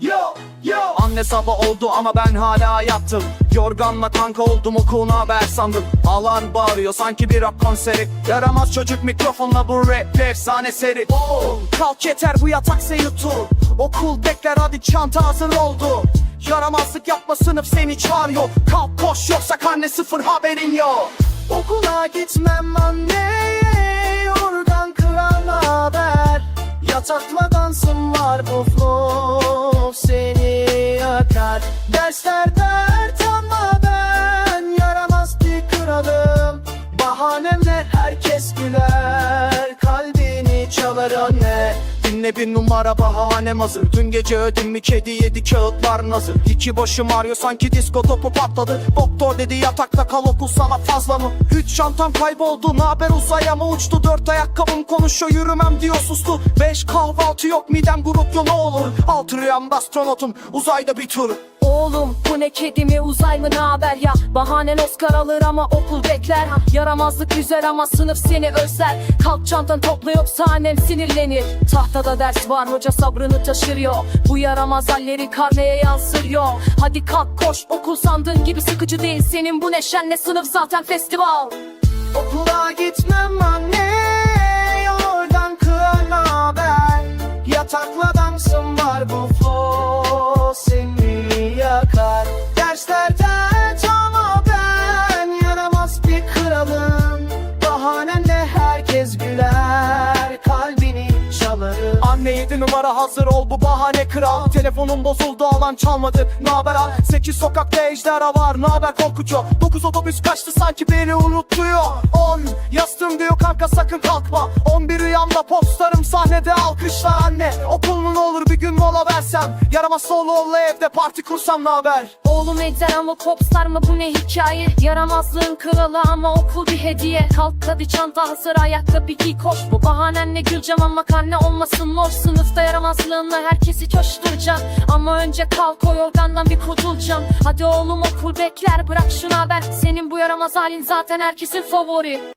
Yo yo. Anne sabah oldu ama ben hala yattım. Yorganla kanka oldum okul haber sandım. Alan bağırıyor sanki bir rap konseri. Yaramaz çocuk mikrofonla bu rap efsane seri. Oh, Kalk yeter bu yatak seni yutur Okul bekler hadi çanta hazır oldu. Yaramazlık yapma sınıf seni çağırıyor. Kalk koş yoksa karne sıfır haberin yok. Okula gitmem anne Yorgan kıran haber. Yatakla dansım var bu flow Seni yakar Dersler dert ama ben Yaramaz bir kralım Bahanemle herkes güler. Kalbini çalar anne Dinle bir numara bahanem hazır Dün gece ödüm mi kedi yedi kağıtlar nazır İki başım ağrıyor sanki disko topu patladı. Doktor dedi yatakta kal okul sana fazla mı? Üç çantam kayboldu naber uzaya mı uçtu? Dört ayakkabım konuşuyor yürümem diyor sustu. Beş kahvaltı yok midem grup ne olur? Altı rüyamda astronotum uzayda bir tur Oğlum bu ne kedi mi uzay mı ne haber ya? Bahanen Oscar alır ama okul bekler Yaramazlık yüzer ama sınıf seni özler. Kalk çantan topla yoksa annem sinirlenir. Tahtada ders var hoca sabrını taşırıyor. Bu yaramaz halleri karneye yansırıyor. Hadi kalk koş okul sandığın gibi sıkıcı değil. Senin bu neşenle sınıf zaten festival. Okula gitmem anne numara hazır ol bu bahane kral. Telefonum bozuldu alan çalmadı. Naber al? 8 sokakta ejderha var. Naber korkucu? 9 otobüs kaçtı sanki beni unutuyor sahnede alkışlar anne. Okulun olur bir gün mola versem. Yaramaz solo olla evde parti kursam naber Oğlum eder ama popstar mı bu ne hikaye? Yaramazlığın kralı ama okul bir hediye. Kalk hadi çanta hazır ayakkabı giy koş. Bu bahanenle güleceğim ama karne olmasın mor. Sınıfta yaramazlığınla herkesi coşturacaksın Ama önce kalk o yorgandan bir kurtulacaksın Hadi oğlum okul bekler bırak şunu haber. Senin bu yaramaz halin zaten herkesin favori